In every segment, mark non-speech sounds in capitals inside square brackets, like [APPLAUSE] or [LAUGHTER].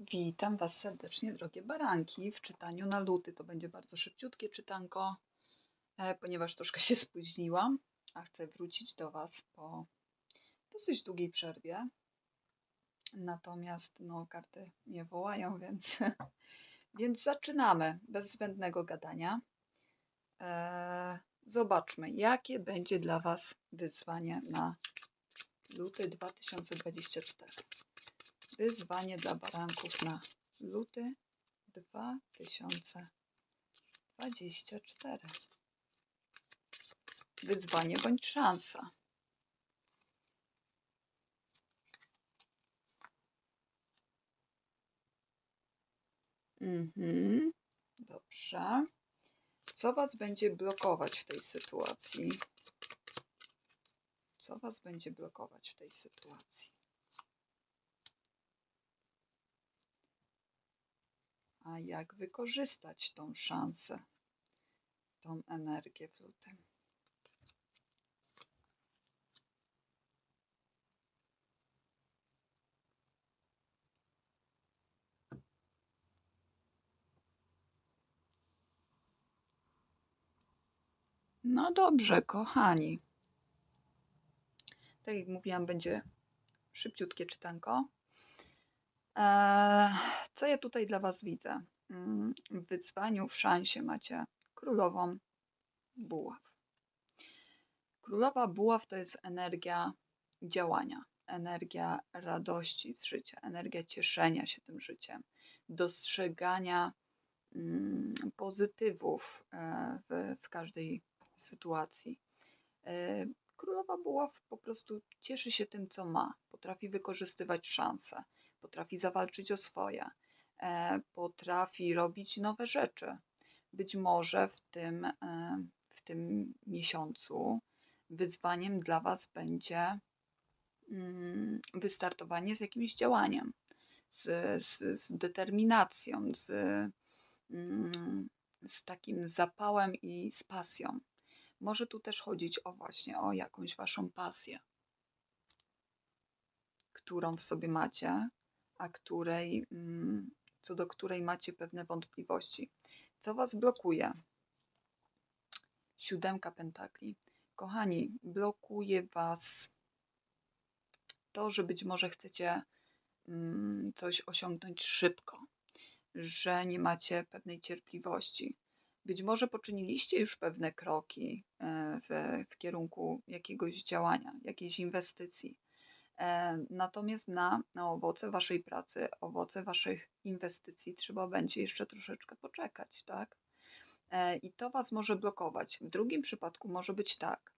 Witam Was serdecznie, drogie baranki, w czytaniu na luty. To będzie bardzo szybciutkie czytanko, e, ponieważ troszkę się spóźniłam, a chcę wrócić do Was po dosyć długiej przerwie. Natomiast no, karty nie wołają, [LAUGHS] więc, więc zaczynamy bez zbędnego gadania. E, zobaczmy, jakie będzie dla Was wyzwanie na luty 2024. Wyzwanie dla baranków na luty 2024. Wyzwanie bądź szansa. Mhm. Dobrze. Co Was będzie blokować w tej sytuacji? Co Was będzie blokować w tej sytuacji? A jak wykorzystać tą szansę, tą energię w lutym? No dobrze, kochani. Tak jak mówiłam, będzie szybciutkie czytanko. Eee, co ja tutaj dla Was widzę? Mm, W wyzwaniu, w szansie macie królową buław. Królowa buław to jest energia działania, energia radości z życia, energia cieszenia się tym życiem, dostrzegania mm, pozytywów e, w, w każdej sytuacji. E, Królowa buław po prostu cieszy się tym, co ma, potrafi wykorzystywać szanse, potrafi zawalczyć o swoje, e, potrafi robić nowe rzeczy. Być może w tym, e, w tym miesiącu wyzwaniem dla Was będzie mm, wystartowanie z jakimś działaniem, z, z, z determinacją, z, mm, z takim zapałem i z pasją. Może tu też chodzić o właśnie o jakąś waszą pasję, którą w sobie macie, a której, mm, co do której macie pewne wątpliwości. Co was blokuje? Siódemka pentakli. Kochani, blokuje was to, że być może chcecie mm, coś osiągnąć szybko, że nie macie pewnej cierpliwości. Być może poczyniliście już pewne kroki e, w, w kierunku jakiegoś działania, jakiejś inwestycji. E, Natomiast na, na owoce waszej pracy, owoce waszych inwestycji trzeba będzie jeszcze troszeczkę poczekać, tak? E, I to was może blokować. W drugim przypadku może być tak,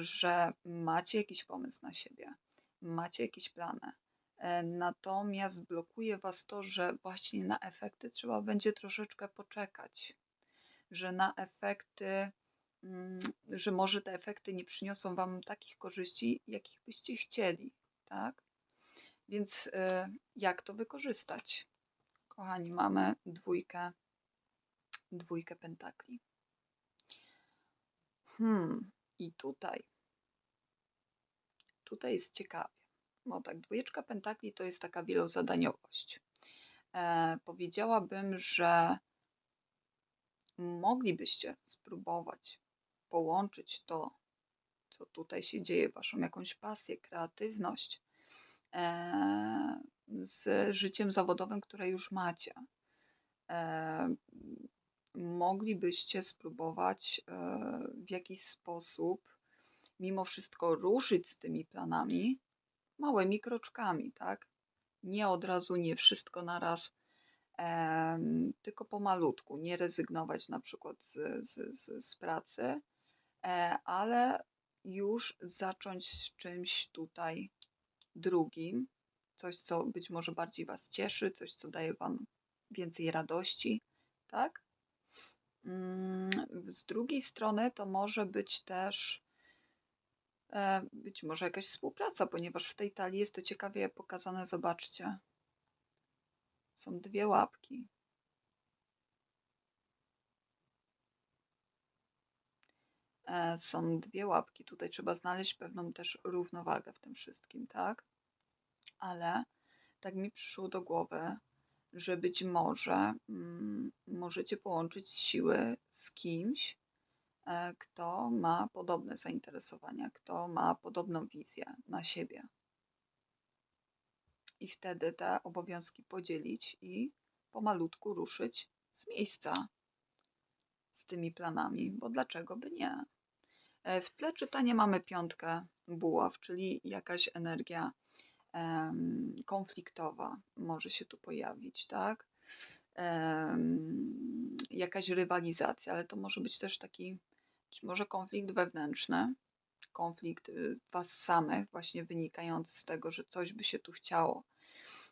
że macie jakiś pomysł na siebie, macie jakieś plany, e, natomiast blokuje was to, że właśnie na efekty trzeba będzie troszeczkę poczekać, że na efekty, mm, że może te efekty nie przyniosą wam takich korzyści, jakich byście chcieli, tak? Więc e, jak to wykorzystać? Kochani, mamy dwójkę, dwójkę pentakli. Hmm, i tutaj, tutaj jest ciekawie. No tak, dwójeczka pentakli to jest taka wielozadaniowość. E, powiedziałabym, że moglibyście spróbować połączyć to, co tutaj się dzieje, waszą jakąś pasję, kreatywność e, z życiem zawodowym, które już macie. E, moglibyście spróbować e, w jakiś sposób mimo wszystko ruszyć z tymi planami małymi kroczkami, tak? Nie od razu, nie wszystko na raz, em, tylko pomalutku. Nie rezygnować na przykład z, z, z, z pracy, e, ale już zacząć z czymś tutaj drugim, coś, co być może bardziej Was cieszy, coś, co daje Wam więcej radości, tak? Mm, Z drugiej strony to może być też e, być może jakaś współpraca, ponieważ w tej talii jest to ciekawie pokazane. Zobaczcie. Są dwie łapki. Są dwie łapki. Tutaj trzeba znaleźć pewną też równowagę w tym wszystkim, tak? Ale tak mi przyszło do głowy, że być może mm, możecie połączyć siły z kimś, e, kto ma podobne zainteresowania, kto ma podobną wizję na siebie. I wtedy te obowiązki podzielić i pomalutku ruszyć z miejsca z tymi planami, bo dlaczego by nie? E, W tle czytania mamy piątkę buław, czyli jakaś energia konfliktowa może się tu pojawić, tak? Jakaś rywalizacja, ale to może być też taki, może konflikt wewnętrzny, konflikt y, was samych, właśnie wynikający z tego, że coś by się tu chciało,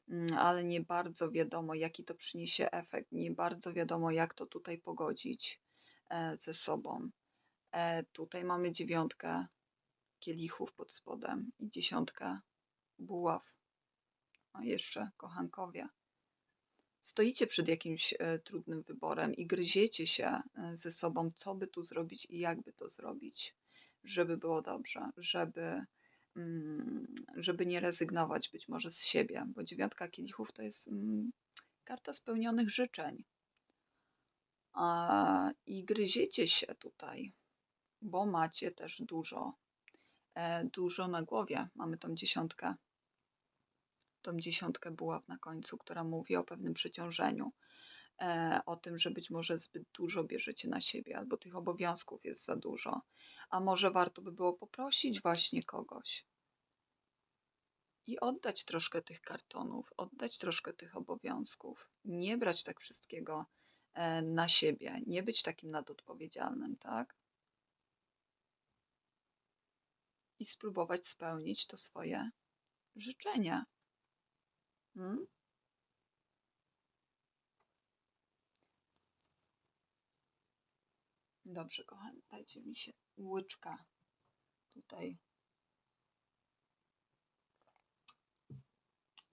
mm, ale nie bardzo wiadomo, jaki to przyniesie efekt, nie bardzo wiadomo, jak to tutaj pogodzić e, ze sobą. E, tutaj mamy dziewiątkę kielichów pod spodem i dziesiątkę buław. A jeszcze kochankowie. Stoicie przed jakimś e, trudnym wyborem i gryziecie się e, ze sobą, co by tu zrobić i jak by to zrobić, żeby było dobrze, żeby, mm, żeby nie rezygnować być może z siebie, bo dziewiątka kielichów to jest mm, karta spełnionych życzeń. I gryziecie się tutaj, bo macie też dużo, e, dużo na głowie. Mamy tą dziesiątkę, tą dziesiątkę buław na końcu, która mówi o pewnym przeciążeniu, e, o tym, że być może zbyt dużo bierzecie na siebie, albo tych obowiązków jest za dużo. A może warto by było poprosić właśnie kogoś i oddać troszkę tych kartonów, oddać troszkę tych obowiązków, nie brać tak wszystkiego e, na siebie, nie być takim nadodpowiedzialnym, tak? I spróbować spełnić to swoje życzenie. Hmm? Dobrze, kochani, dajcie mi się łyczka tutaj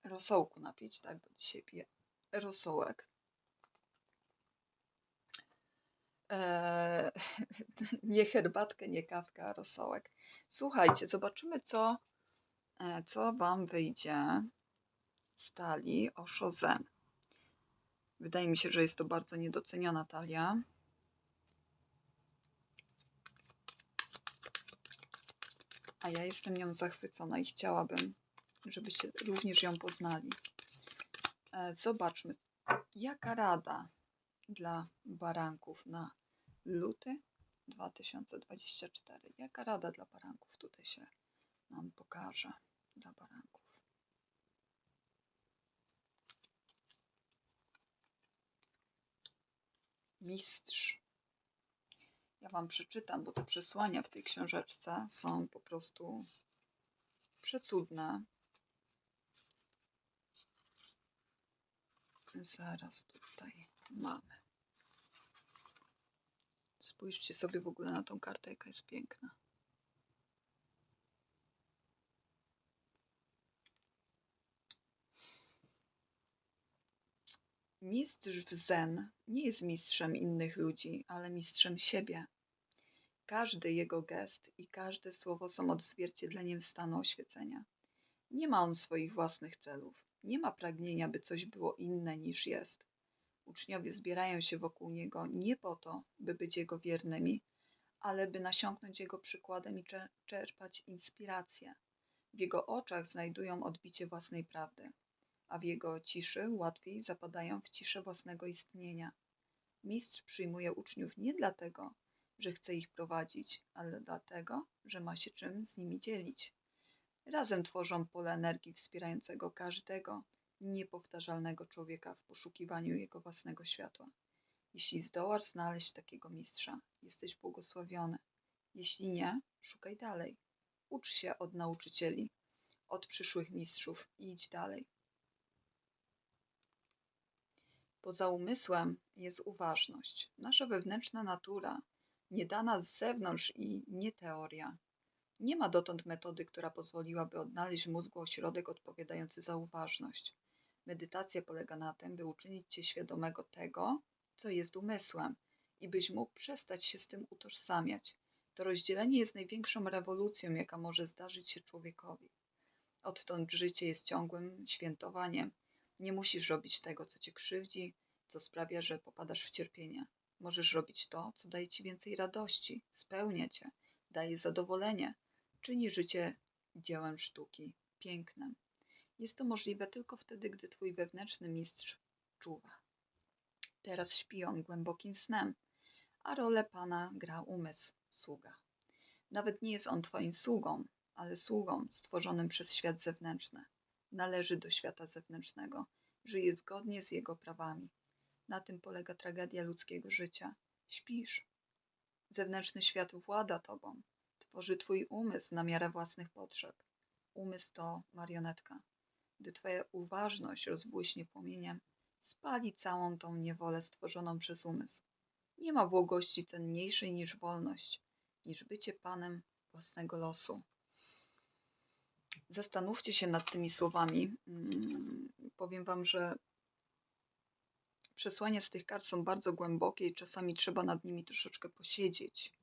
rosołku napić, tak, bo dzisiaj piję rosołek. Eee, [LAUGHS] nie herbatkę, nie kawkę, a rosołek. Słuchajcie, zobaczymy, co, e, co Wam wyjdzie z talii o Chozen. Wydaje mi się, że jest to bardzo niedoceniona talia. A ja jestem nią zachwycona i chciałabym, żebyście również ją poznali. E, Zobaczmy, jaka rada dla baranków na luty 2024. Jaka rada dla baranków tutaj się nam pokaże dla baranków? Mistrz. Ja Wam przeczytam, bo te przesłania w tej książeczce są po prostu przecudne. Zaraz tutaj mamy. Spójrzcie sobie w ogóle na tą kartę, jaka jest piękna. Mistrz w zen nie jest mistrzem innych ludzi, ale mistrzem siebie. Każdy jego gest i każde słowo są odzwierciedleniem stanu oświecenia. Nie ma on swoich własnych celów, nie ma pragnienia, by coś było inne niż jest. Uczniowie zbierają się wokół niego nie po to, by być jego wiernymi, ale by nasiąknąć jego przykładem i cze- czerpać inspirację. W jego oczach znajdują odbicie własnej prawdy, a w jego ciszy łatwiej zapadają w ciszę własnego istnienia. Mistrz przyjmuje uczniów nie dlatego, że chce ich prowadzić, ale dlatego, że ma się czym z nimi dzielić. Razem tworzą pole energii wspierającego każdego niepowtarzalnego człowieka w poszukiwaniu jego własnego światła. Jeśli zdołasz znaleźć takiego mistrza, jesteś błogosławiony. Jeśli nie, szukaj dalej. Ucz się od nauczycieli, od przyszłych mistrzów i idź dalej. Poza umysłem jest uważność, nasza wewnętrzna natura, nie dana z zewnątrz i nie teoria. Nie ma dotąd metody, która pozwoliłaby odnaleźć w mózgu ośrodek odpowiadający za uważność. Medytacja polega na tym, by uczynić cię świadomego tego, co jest umysłem i byś mógł przestać się z tym utożsamiać. To rozdzielenie jest największą rewolucją, jaka może zdarzyć się człowiekowi. Odtąd życie jest ciągłym świętowaniem. Nie musisz robić tego, co cię krzywdzi, co sprawia, że popadasz w cierpienie. Możesz robić to, co daje ci więcej radości, spełnia cię, daje zadowolenie, czyni życie dziełem sztuki, pięknem. Jest to możliwe tylko wtedy, gdy twój wewnętrzny mistrz czuwa. Teraz śpi on głębokim snem, a rolę pana gra umysł, sługa. Nawet nie jest on twoim sługą, ale sługą stworzonym przez świat zewnętrzny. Należy do świata zewnętrznego, żyje zgodnie z jego prawami. Na tym polega tragedia ludzkiego życia. Śpisz. Zewnętrzny świat włada tobą, tworzy twój umysł na miarę własnych potrzeb. Umysł to marionetka. Gdy twoja uważność rozbłyśnie płomieniem, spali całą tą niewolę stworzoną przez umysł. Nie ma błogości cenniejszej niż wolność, niż bycie panem własnego losu. Zastanówcie się nad tymi słowami. Mm, Powiem wam, że przesłania z tych kart są bardzo głębokie i czasami trzeba nad nimi troszeczkę posiedzieć.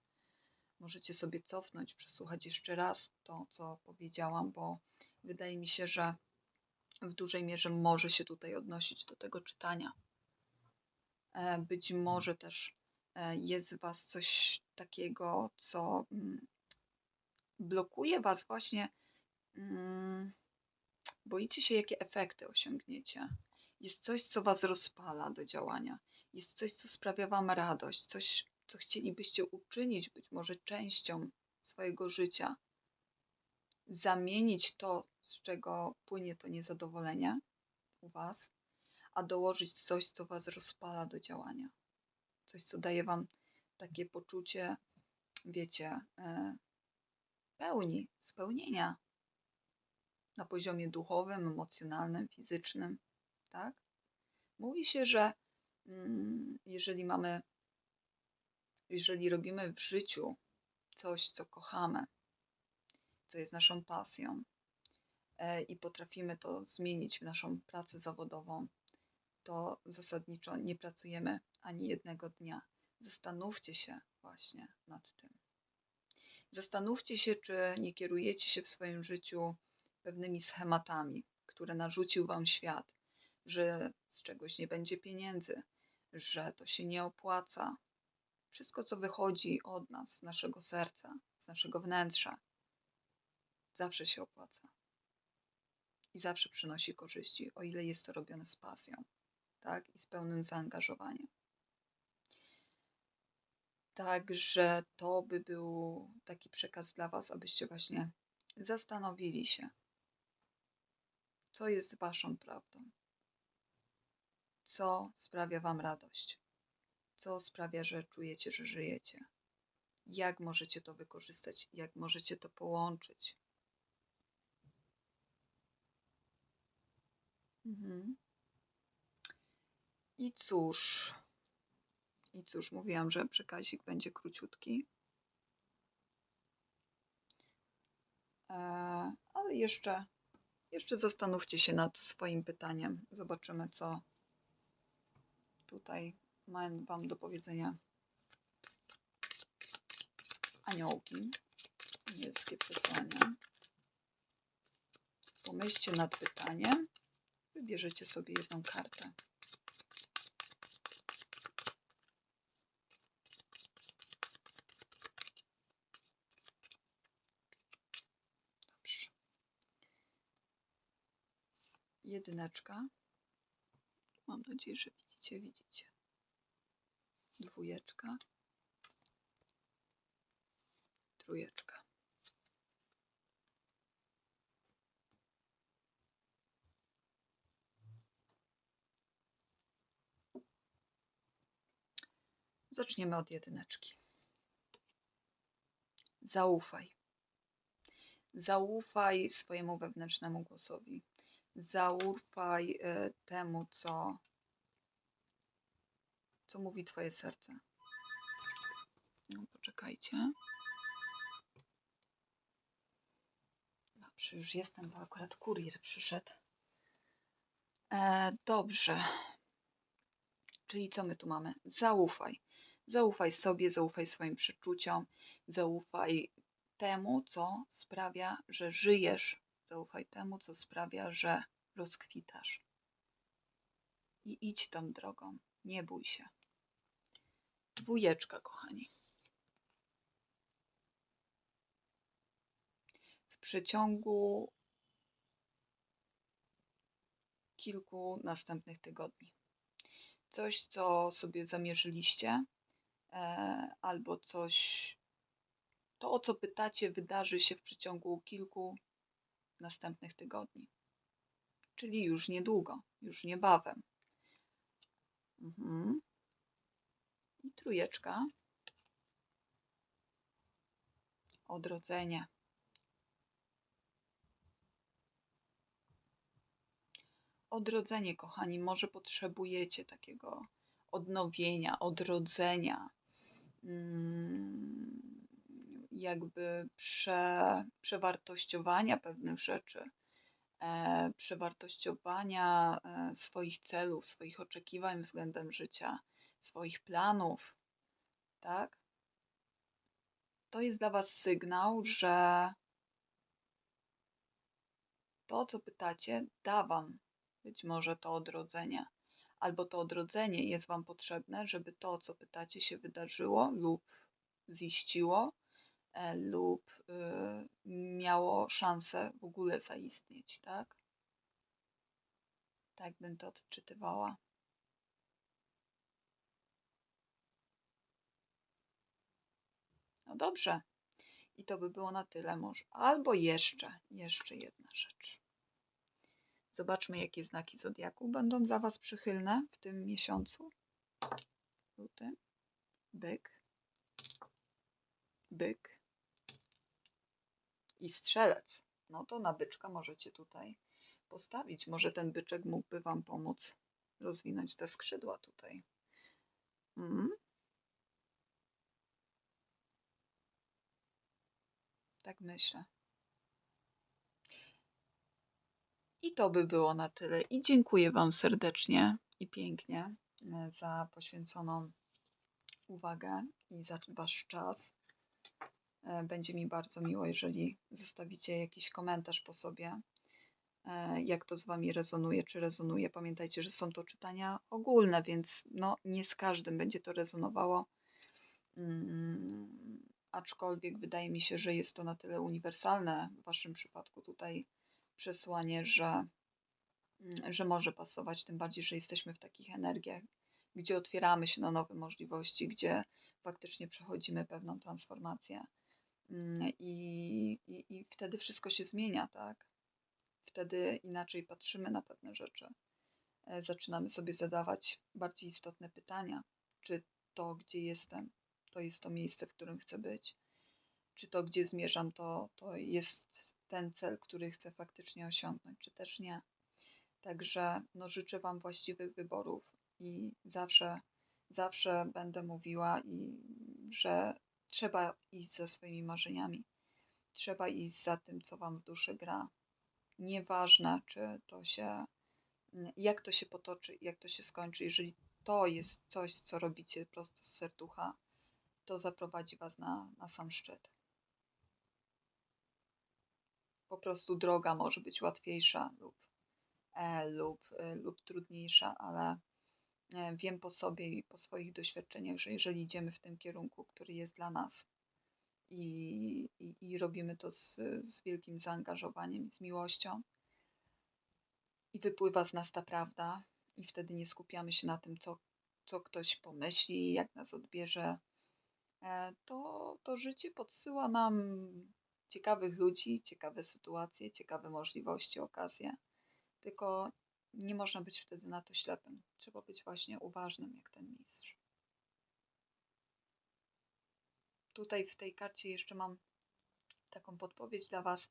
Możecie sobie cofnąć, przesłuchać jeszcze raz to, co powiedziałam, bo wydaje mi się, że w dużej mierze może się tutaj odnosić do tego czytania. E, Być może też e, jest w Was coś takiego, co mm, blokuje Was właśnie. mm, Boicie się, jakie efekty osiągniecie. Jest coś, co Was rozpala do działania. Jest coś, co sprawia Wam radość, coś, co chcielibyście uczynić być może częścią swojego życia. Zamienić to, z czego płynie to niezadowolenie u Was, a dołożyć coś, co Was rozpala do działania. Coś, co daje Wam takie poczucie, wiecie, e, pełni, spełnienia na poziomie duchowym, emocjonalnym, fizycznym, tak? Mówi się, że mm, jeżeli mamy, jeżeli robimy w życiu coś, co kochamy, co jest naszą pasją e, i potrafimy to zmienić w naszą pracę zawodową, to zasadniczo nie pracujemy ani jednego dnia. Zastanówcie się właśnie nad tym. Zastanówcie się, czy nie kierujecie się w swoim życiu pewnymi schematami, które narzucił wam świat, że z czegoś nie będzie pieniędzy, że to się nie opłaca. Wszystko, co wychodzi od nas, z naszego serca, z naszego wnętrza, zawsze się opłaca. I zawsze przynosi korzyści, o ile jest to robione z pasją, tak? I z pełnym zaangażowaniem. Także to by był taki przekaz dla Was, abyście właśnie zastanowili się, co jest Waszą prawdą, co sprawia Wam radość, co sprawia, że czujecie, że żyjecie, jak możecie to wykorzystać, jak możecie to połączyć. Mhm. I cóż, i cóż, mówiłam, że przekazik będzie króciutki. E, ale jeszcze, jeszcze zastanówcie się nad swoim pytaniem. Zobaczymy, co tutaj mają Wam do powiedzenia aniołki, anielskie przesłania. Pomyślcie nad pytaniem. Wybierzecie sobie jedną kartę. Dobrze. Jedyneczka. Mam nadzieję, że widzicie, widzicie. Dwójeczka. Trójeczka. Zaczniemy od jedyneczki. Zaufaj. Zaufaj swojemu wewnętrznemu głosowi. Zaufaj e, temu, co, co mówi Twoje serce. No, poczekajcie. Dobrze, już jestem, bo akurat kurier przyszedł. E, dobrze. Czyli co my tu mamy? Zaufaj. Zaufaj sobie, zaufaj swoim przeczuciom, zaufaj temu, co sprawia, że żyjesz. Zaufaj temu, co sprawia, że rozkwitasz. i idź tą drogą. Nie bój się. Dwójeczka, kochani. W przeciągu kilku następnych tygodni. Coś, co sobie zamierzyliście, albo coś, to o co pytacie, wydarzy się w przeciągu kilku następnych tygodni. Czyli już niedługo, już niebawem. Mhm. I trójeczka. Odrodzenie. Odrodzenie, kochani, może potrzebujecie takiego odnowienia, odrodzenia, jakby prze, przewartościowania pewnych rzeczy, e, przewartościowania e, swoich celów, swoich oczekiwań względem życia, swoich planów, tak? To jest dla Was sygnał, że to, co pytacie, da Wam być może to odrodzenie. Albo to odrodzenie jest Wam potrzebne, żeby to, co pytacie, się wydarzyło lub ziściło, e, lub y, miało szansę w ogóle zaistnieć, tak? Tak bym to odczytywała. No dobrze. I to by było na tyle może. Albo jeszcze, jeszcze jedna rzecz. Zobaczmy, jakie znaki zodiaku będą dla Was przychylne w tym miesiącu. Luty. Byk. Byk. I strzelec. No to na byczka możecie tutaj postawić. Może ten byczek mógłby Wam pomóc rozwinąć te skrzydła tutaj. Mm. Tak myślę. I to by było na tyle. I dziękuję Wam serdecznie i pięknie e, za poświęconą uwagę i za Wasz czas. E, będzie mi bardzo miło, jeżeli zostawicie jakiś komentarz po sobie, e, jak to z Wami rezonuje, czy rezonuje. Pamiętajcie, że są to czytania ogólne, więc no, nie z każdym będzie to rezonowało. Mm, aczkolwiek wydaje mi się, że jest to na tyle uniwersalne w Waszym przypadku tutaj przesłanie, że, mm, że może pasować, tym bardziej, że jesteśmy w takich energiach, gdzie otwieramy się na nowe możliwości, gdzie faktycznie przechodzimy pewną transformację. Mm, I, i, i wtedy wszystko się zmienia, tak? Wtedy inaczej patrzymy na pewne rzeczy. E, zaczynamy sobie zadawać bardziej istotne pytania. Czy to, gdzie jestem, to jest to miejsce, w którym chcę być? Czy to, gdzie zmierzam, to, to jest ten cel, który chcę faktycznie osiągnąć, czy też nie. Także no, życzę Wam właściwych wyborów i zawsze, zawsze będę mówiła, i, że trzeba iść za swoimi marzeniami. Trzeba iść za tym, co Wam w duszy gra. Nieważne, czy to się, jak to się potoczy, jak to się skończy. Jeżeli to jest coś, co robicie prosto z serducha, to zaprowadzi Was na, na sam szczyt po prostu droga może być łatwiejsza lub, e, lub, e, lub trudniejsza, ale e, wiem po sobie i po swoich doświadczeniach, że jeżeli idziemy w tym kierunku, który jest dla nas i, i, i robimy to z, z wielkim zaangażowaniem i z miłością, i wypływa z nas ta prawda, i wtedy nie skupiamy się na tym, co, co ktoś pomyśli, jak nas odbierze, e, to, to życie podsyła nam ciekawych ludzi, ciekawe sytuacje, ciekawe możliwości, okazje. Tylko nie można być wtedy na to ślepym. Trzeba być właśnie uważnym, jak ten mistrz. Tutaj w tej karcie jeszcze mam taką podpowiedź dla Was,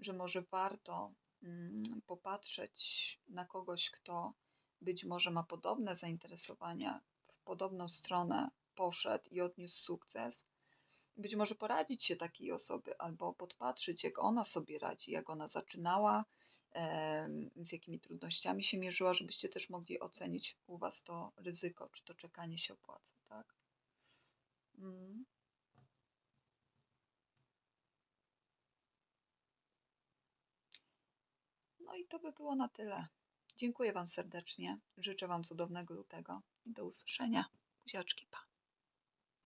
że może warto mm, popatrzeć na kogoś, kto być może ma podobne zainteresowania, w podobną stronę poszedł i odniósł sukces, być może poradzić się takiej osoby, albo podpatrzyć, jak ona sobie radzi, jak ona zaczynała, z jakimi trudnościami się mierzyła, żebyście też mogli ocenić u Was to ryzyko, czy to czekanie się opłaca, tak? Mm. No i to by było na tyle. Dziękuję Wam serdecznie. Życzę Wam cudownego lutego i do usłyszenia. Buziaczki, pa.